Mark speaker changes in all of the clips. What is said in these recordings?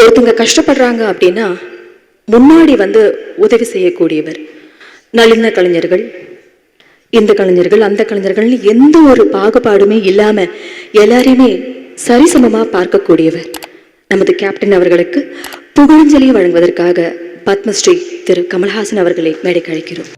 Speaker 1: ஒருத்தங்க கஷ்டப்படுறாங்க அப்படின்னா முன்னாடி வந்து உதவி செய்யக்கூடியவர். நளின கலைஞர்கள் இந்த கலைஞர்கள் அந்த கலைஞர்கள்னு எந்த ஒரு பாகுபாடுமே இல்லாம எல்லாரையுமே சரிசமமாக பார்க்கக்கூடியவர். நமது கேப்டன் அவர்களுக்கு புகழஞ்சலி வழங்குவதற்காக பத்மஸ்ரீ திரு கமல்ஹாசன் அவர்களை மேடைக்கு அழைக்கிறோம்.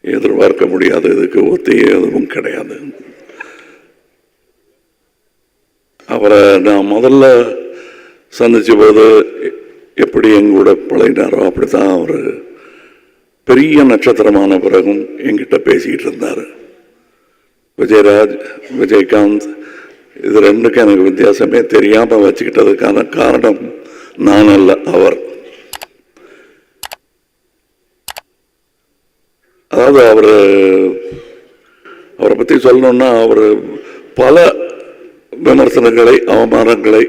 Speaker 2: எதிர்பார்க்க முடியாது. இதுக்கு ஒத்தி எதுவும் கிடையாது. அவரை நான் முதல்ல சந்திச்ச போது எப்படி எங்கூட பழகினாரோ அப்படித்தான் அவர் பெரிய நட்சத்திரமான பிறகும் என்கிட்ட பேசிக்கிட்டு இருந்தார். விஜயராஜ் விஜயகாந்த் இது ரெண்டுக்கும் எனக்கு வித்தியாசமே தெரியாமல் வச்சுக்கிட்டதுக்கான காரணம் நான் அல்ல அவர். அதாவது அவர் அவரை பற்றி சொல்லணும்னா அவர் பல விமர்சனங்களை அவமானங்களை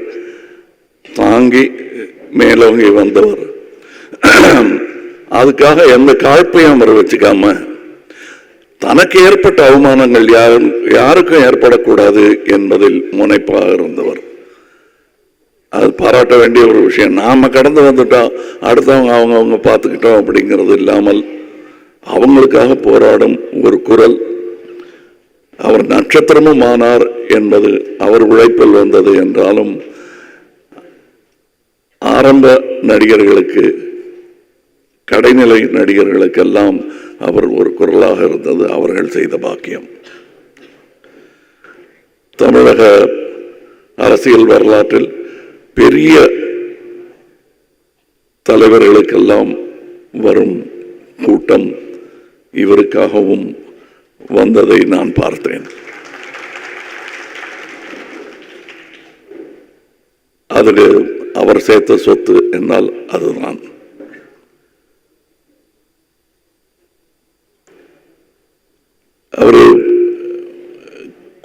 Speaker 2: தாங்கி மேலோங்கி வந்தவர். அதுக்காக எந்த காழ்ப்பையும் அவர் வச்சுக்காம தனக்கு ஏற்பட்ட அவமானங்கள் யாரும் யாருக்கும் ஏற்படக்கூடாது என்பதில் முனைப்பாக இருந்தவர். அது பாராட்ட வேண்டிய ஒரு விஷயம். நாம கடந்து வந்துட்டோம் அடுத்தவங்க அவங்க அவங்க பார்த்துக்கிட்டோம் அப்படிங்கிறது இல்லாமல் அவங்களுக்காக போராடும் ஒரு குரல். அவர் நட்சத்திரமும் ஆனார் என்பது அவர் உழைப்பில் வந்தது என்றாலும் ஆரம்ப நடிகர்களுக்கு கடைநிலை நடிகர்களுக்கெல்லாம் அவர் ஒரு குரலாக இருந்தது அவர்கள் செய்த பாக்கியம். தமிழக அரசியல் வரலாற்றில் பெரிய தலைவர்களுக்கெல்லாம் வரும் கூட்டம் இவருக்காகவும் வந்ததை நான் பார்த்தேன். அதில் அவர் சேர்த்த சொத்து என்னால் அதுதான். அவர்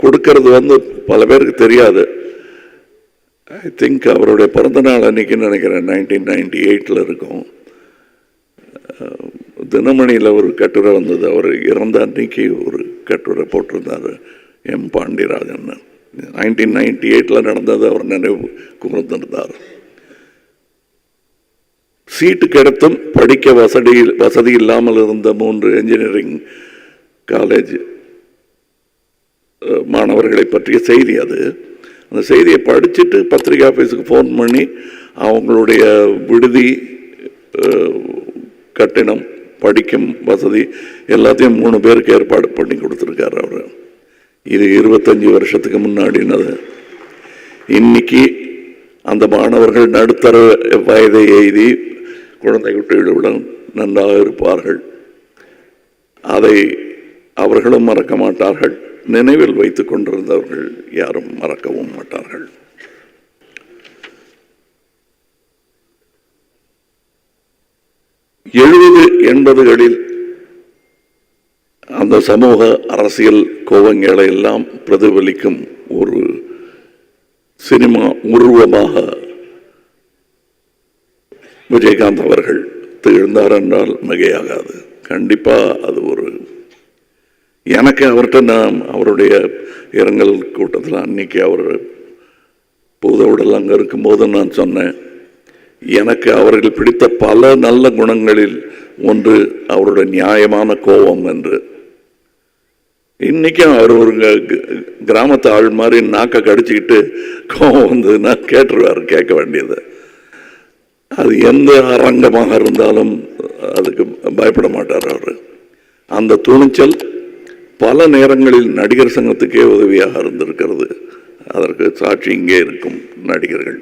Speaker 2: கொடுக்கறது வந்து பல பேருக்கு தெரியாது. ஐ திங்க் அவருடைய பிறந்த நாள் அன்னைக்குன்னு நினைக்கிறேன் நைன்டீன் நைன்டி எயிட்டில் இருக்கும். தினமணியில் ஒரு கட்டுரை வந்தது. அவர் இறந்த அன்னைக்கு ஒரு கட்டுரை போட்டிருந்தார். எம் பாண்டியராஜன். நைன்டீன் நைன்டி எயிட்டில் நடந்தது அவர் நினைவு கூர்ந்திருந்தார். சீட்டு கிடைத்தும் படிக்க வசதி வசதி இல்லாமல் இருந்த மூன்று என்ஜினியரிங் காலேஜ் மாணவர்களை பற்றிய செய்தி அது. அந்த செய்தியை படிச்சுட்டு பத்திரிகை ஆஃபீஸுக்கு ஃபோன் பண்ணி அவங்களுடைய விடுதி கட்டணம் கட்டிடம் படிக்கும் வசதி எல்லாத்தையும் மூணு பேருக்கு ஏற்பாடு பண்ணி கொடுத்துருக்காரு அவர். இது இருபத்தஞ்சி வருஷத்துக்கு முன்னாடினது. இன்னைக்கு அந்த மாணவர்கள் நடுத்தர வயதை எய்தி குழந்தை குட்டிகளுடன் நன்றாக இருப்பார்கள். அதை அவர்களும் மறக்க மாட்டார்கள். நினைவில் வைத்து கொண்டிருந்தவர்கள் யாரும் மறக்கவும் மாட்டார்கள். எழுபது எண்பதுகளில் அந்த சமூக அரசியல் கோவங்களை எல்லாம் பிரதிபலிக்கும் ஒரு சினிமா உருவமாக விஜயகாந்த் அவர்கள் திகழ்ந்தார் என்றால் மிகையாகாது. கண்டிப்பாக அது ஒரு எனக்கு அவர்கிட்ட நான் அவருடைய இரங்கல் கூட்டத்தில் அன்னைக்கு அவர் பூதவுடல் அங்கே இருக்கும்போது நான் சொன்னேன். எனக்கு அவர்கள் பிடித்த பல நல்ல குணங்களில் ஒன்று அவருடைய நியாயமான கோபம் என்று. இன்றைக்கும் அவர் ஒரு கிராமத்து ஆள் மாதிரி நாக்கை கடிச்சுக்கிட்டு கோபம் வந்ததுன்னா கேட்டுருவார் கேட்க வேண்டியது. அது எந்த அரங்கமாக இருந்தாலும் அதுக்கு பயப்பட மாட்டார் அவர். அந்த துணிச்சல் பல நேரங்களில் நடிகர் சங்கத்துக்கே உதவியாக இருந்திருக்கிறது. அதற்கு சாட்சி இங்கே இருக்கும் நடிகர்கள்.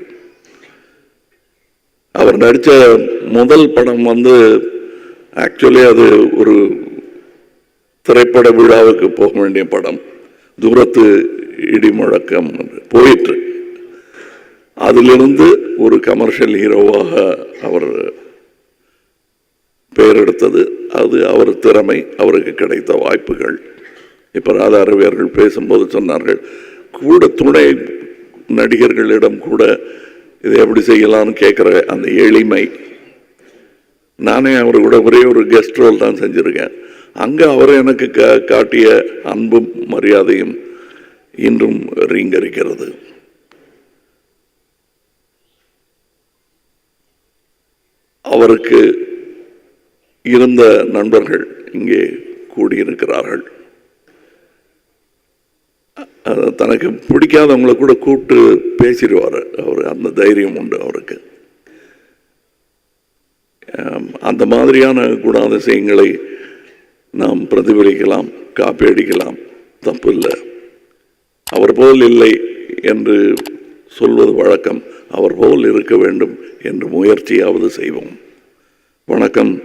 Speaker 2: அவர் நடித்த முதல் படம் வந்து ஆக்சுவலி அது ஒரு திரைப்பட விழாவுக்கு போக வேண்டிய படம். தூரத்து இடி முழக்கம் போயிற்று. அதிலிருந்து ஒரு கமர்ஷியல் ஹீரோவாக அவர் பெயர் எடுத்தது அது அவர் திறமை அவருக்கு கிடைத்த வாய்ப்புகள். இப்போ ராதாரவியர்கள் பேசும்போது சொன்னார்கள் கூட துணை நடிகர்களிடம் கூட இதை எப்படி செய்யலாம்னு கேட்குற அந்த எளிமை. நானே அவர் கூட ஒரே ஒரு கெஸ்ட் ரோல் தான் செஞ்சுருக்கேன். அங்கே அவர் எனக்கு கா காட்டிய அன்பும் மரியாதையும் இன்றும் ரீங்கரிக்கிறது. அவருக்கு இருந்த நண்பர்கள் இங்கே கூடியிருக்கிறார்கள். தனக்கு பிடிக்காதவங்கள கூட கூப்பிட்டு பேசிடுவார். அவர் அந்த தைரியம் உண்டு அவருக்கு. அந்த மாதிரியான குணாதிசயங்களை நாம் பிரதிபலிக்கலாம் காப்பி அடிக்கலாம் தப்பு இல்லை அவர் போல் இல்லை என்று சொல்வது வழக்கம். அவர் போல் இருக்க வேண்டும் என்று முயற்சியாவது செய்வோம். வணக்கம்.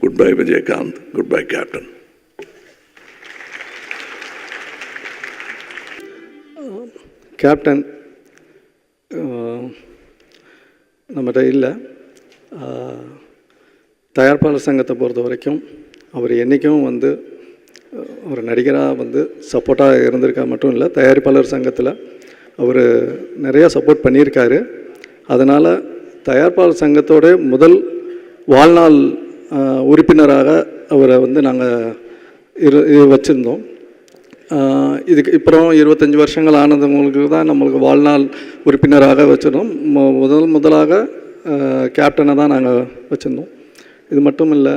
Speaker 2: Good bye Vijayakanth. Good bye captain
Speaker 3: captain நம்மகிட்ட இல்லை. தயாரிப்பாளர் சங்கத்தை பொறுத்த வரைக்கும் அவர் என்றைக்கும் வந்து ஒரு நடிகராக வந்து சப்போர்ட்டாக இருந்திருக்கா மட்டும் இல்லை தயாரிப்பாளர் சங்கத்தில் அவர் நிறையா சப்போர்ட் பண்ணியிருக்காரு. அதனால் தயாரிப்பாளர் சங்கத்தோட முதல் வாழ்நாள் உறுப்பினராக அவரை வந்து நாங்கள் இரு வச்சுருந்தோம். இதுக்கு அப்புறம் இருபத்தஞ்சி வருஷங்கள் ஆனதுங்களுக்கு தான் நம்மளுக்கு வாழ்நாள் உறுப்பினராக வச்சிருந்தோம். முதல் முதலாக கேப்டனை தான் நாங்கள் வச்சுருந்தோம். இது மட்டும் இல்லை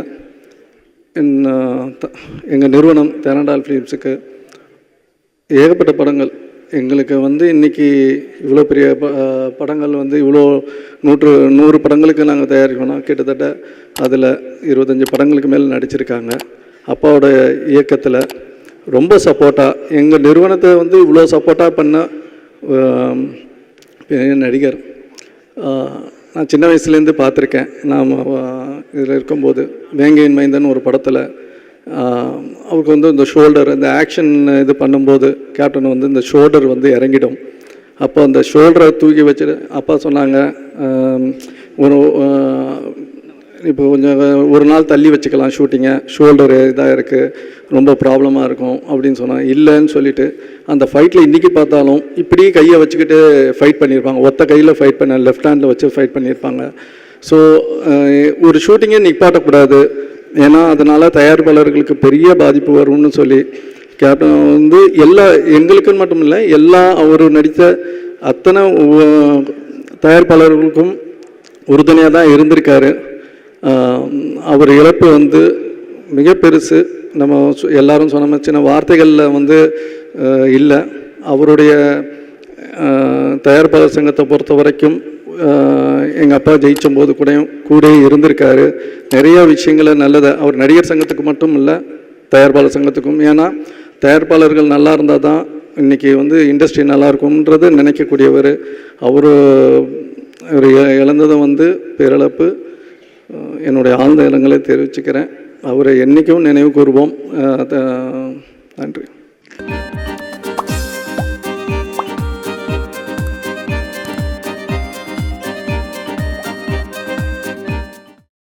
Speaker 3: எங்கள் நிறுவனம் தேனண்டால் ஃபிலிம்ஸுக்கு ஏகப்பட்ட படங்கள். எங்களுக்கு வந்து இன்றைக்கி இவ்வளோ பெரிய ப படங்கள் வந்து இவ்வளோ நூற்று நூறு படங்களுக்கு நாங்கள் தயாரிக்கணும் கிட்டத்தட்ட அதில் இருபத்தஞ்சி படங்களுக்கு மேல் நடிச்சிருக்காங்க. அப்பாவோட இயக்கத்தில் ரொம்ப சப்போர்ட்டாக எங்கள் நிறுவனத்தை வந்து இவ்வளோ சப்போர்ட்டாக பண்ண பெரிய நடிகர். நான் சின்ன வயசுலேருந்து பார்த்துருக்கேன். நாம் இதில் இருக்கும்போது வேங்கையின் மைந்தன் ஒரு படத்தில் அவருக்கு வந்து இந்த ஷோல்டர் இந்த ஆக்ஷன் இது பண்ணும்போது கேப்டன் வந்து இந்த ஷோல்டர் வந்து இறங்கிடும். அப்போ அந்த ஷோல்டரை தூக்கி வச்சுட்டு அப்பா சொன்னாங்க ஒரு இப்போ கொஞ்சம் ஒரு நாள் தள்ளி வச்சுக்கலாம் ஷூட்டிங்கை. ஷோல்டரு இதாக இருக்குது ரொம்ப ப்ராப்ளமாக இருக்கும் அப்படின்னு சொன்னாங்க இல்லைன்னு சொல்லிட்டு அந்த ஃபைட்டில் இன்றைக்கி பார்த்தாலும் இப்படி கையை வச்சுக்கிட்டு ஃபைட் பண்ணியிருப்பாங்க. ஒத்த கையில் ஃபைட் பண்ண லெஃப்ட் ஹேண்டில் வச்சு ஃபைட் பண்ணியிருப்பாங்க. ஸோ ஒரு ஷூட்டிங்கே நிப்பாட்டக்கூடாது. ஏன்னா அதனால் தயாரிப்பாளர்களுக்கு பெரிய பாதிப்பு வரும்னு சொல்லி கேப்டன் வந்து எல்லா எங்களுக்குன்னு மட்டும் இல்லை எல்லா அவர் நடித்த அத்தனை தயாரிப்பாளர்களுக்கும் உறுதுணையாக தான் இருந்திருக்காரு. அவர் இழப்பு வந்து மிக பெருசு. நம்ம சொ- எல்லாரும் சொன்ன மாதிரி சின்ன வார்த்தைகளில் வந்து இல்லை. அவருடைய தயாரிப்பாளர் சங்கத்தை பொறுத்த வரைக்கும் எங்கள் அப்பா ஜெயிச்சும் போது கூட கூட இருந்திருக்காரு. நிறையா விஷயங்களை நல்லதை அவர் நடிகர் சங்கத்துக்கு மட்டும் இல்லை தயாரிப்பாளர் சங்கத்துக்கும். ஏன்னா தயாரிப்பாளர்கள் நல்லா இருந்தால் தான் இன்றைக்கி வந்து இண்டஸ்ட்ரி நல்லா இருக்கும்ன்றது நினைக்கக்கூடியவர். அவர் அவர் வந்து பேரிழப்பு. என்னுடைய ஆழ்ந்த இடங்களை தெரிவிச்சுக்கிறேன். அவரை என்றைக்கும் நினைவு கூறுவோம் த- நன்றி.